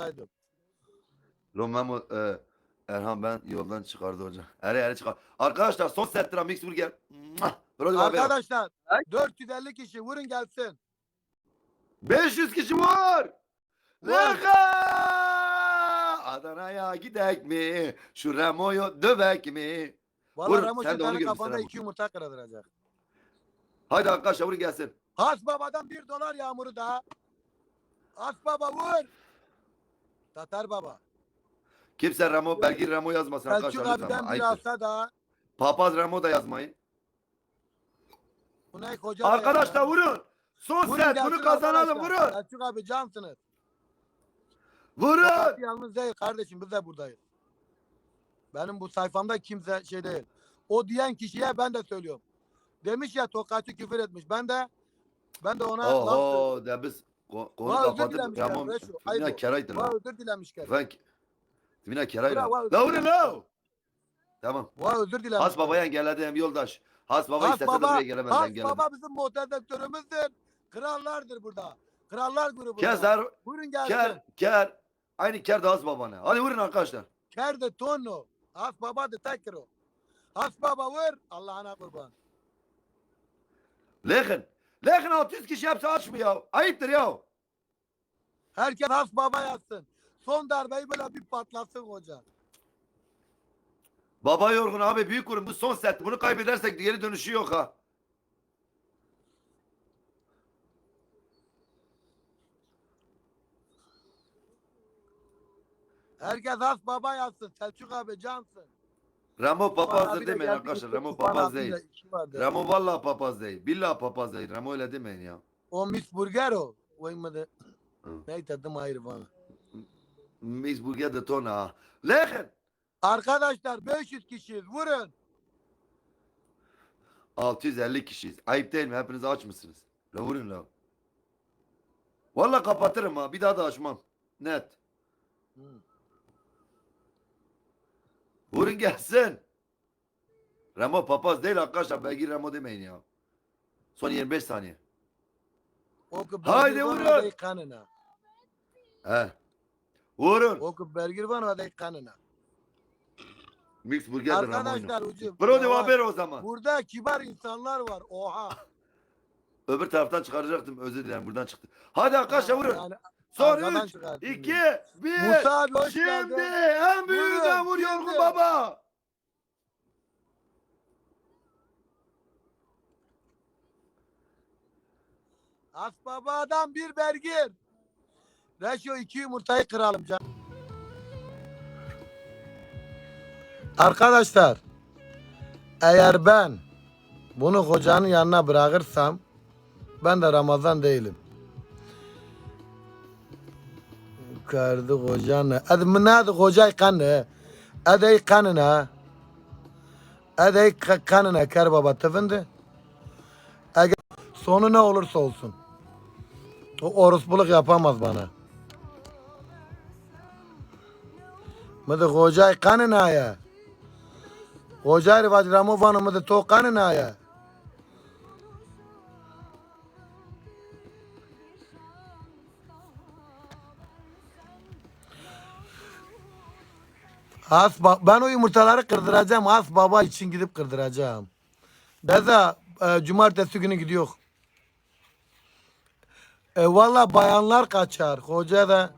olsaydım. Romemo e, Erhan ben yoldan çıkardı hocam. Ere ere çıkar. Arkadaşlar son set lira mix burger. Abi. Arkadaşlar Ay. 450 kişi vurun gelsin. 500 kişi var. Var. Leka! Adana'ya gidek mi? Şu Remo'yu dövek mi? Valla Vurun, Ramo sen de onu senin görmüşsün kafanda Ramo. iki yumurta kırdıracak. Haydi arkadaşlar vurun gelsin. Has babadan bir dolar yağmuru daha. Has baba vur. Tatar baba. Kimse Remo, belki Remo yazmasın Selçuk arkadaşlar lütfen. abiden bir Ayıptır. Papaz Remo da yazmayın. Ne koca da Arkadaşlar ya. vurun. Son Vurun set gelsin bunu kazanalım arkadaşlar. vurun. Selçuk abi cansınız. Vurun. Fakat yalnız değil kardeşim biz de buradayız. Benim bu sayfamda kimse şey değil. O diyen kişiye ben de söylüyorum. Demiş ya tokatçı küfür etmiş. Ben de ben de ona laf. Oho de biz ko- konu Vay, özür kapatıp dilemişler, Remo Reşo, ayıp Dibine o. keraydı Vay lan. özür dilemiş kere. Ben Dibine keraydı. Bravo, özür La dilerim. la. Tamam. Vay özür dilemiş. Has babaya engellediğim yoldaş. Has baba Has istese de baba, buraya gelemez Has engelledim. baba bizim muhtedektörümüzdür. Krallardır burada. Krallar grubu. Kezer, Buyurun gelsin. ker, ker. Aynı ker de has babana. Hadi vurun arkadaşlar. Ker de tonno. Has baba de tekro. Has baba vur. Allah'ına kurban. Lekin. Lekin 600 kişi hepsi aç mı ya? Ayıptır ya. Herkes has baba yazsın. Son darbeyi böyle bir patlatsın hoca. Baba yorgun abi büyük kurum bu son set. Bunu kaybedersek geri dönüşü yok ha. Herkes has baba yazsın. Selçuk abi cansın. Ramo papaz Abi da de demeyin arkadaşlar. Ramo papaz değil. Ramo vallahi papaz değil. Billahi papaz değil. Ramo öyle demeyin ya. O Miss Burger o. Uymadı. Hı. Ne tadım ayrı bana. Mis burger de tona ha. Lekin. Arkadaşlar 500 kişiyiz. Vurun. 650 kişiyiz. Ayıp değil mi? Hepiniz aç mısınız? La vurun la. Vallahi kapatırım ha. Bir daha da açmam. Net. Hı. Vurun gelsin. Ramo papaz değil arkadaşlar. Belki Ramo demeyin ya. Son 25 saniye. Haydi vurun. kanına. He. Vurun. Oku Bergirvan adayı kanına. Mix burger. Arkadaşlar ucum. Brody haber o zaman. Burada kibar insanlar var. Oha. Öbür taraftan çıkaracaktım. Özür dilerim. Buradan çıktı. Hadi arkadaşlar vurun. Yani Son arkadan 3, çıkarttın 2, beni. 1. Musa abi hoş Şimdi en büyüğünden Baba. Asbabadan bir bergir. Reşo iki yumurtayı kıralım can. Arkadaşlar eğer ben bunu hocanın yanına bırakırsam ben de Ramazan değilim. Kardı hocanı. Hadi mınadı hocay kanı. Hadi kanına. Hadi kanına kar baba tıfındı. Eğer sonu ne olursa olsun. O orospuluk yapamaz bana. Mıdı hocay kanına ya. Hocay rivaj ramovanı mıdı to kanına ya. As ben o yumurtaları kırdıracağım. As baba için gidip kırdıracağım. Dede e, cumartesi günü gidiyor. E valla bayanlar kaçar. Hoca da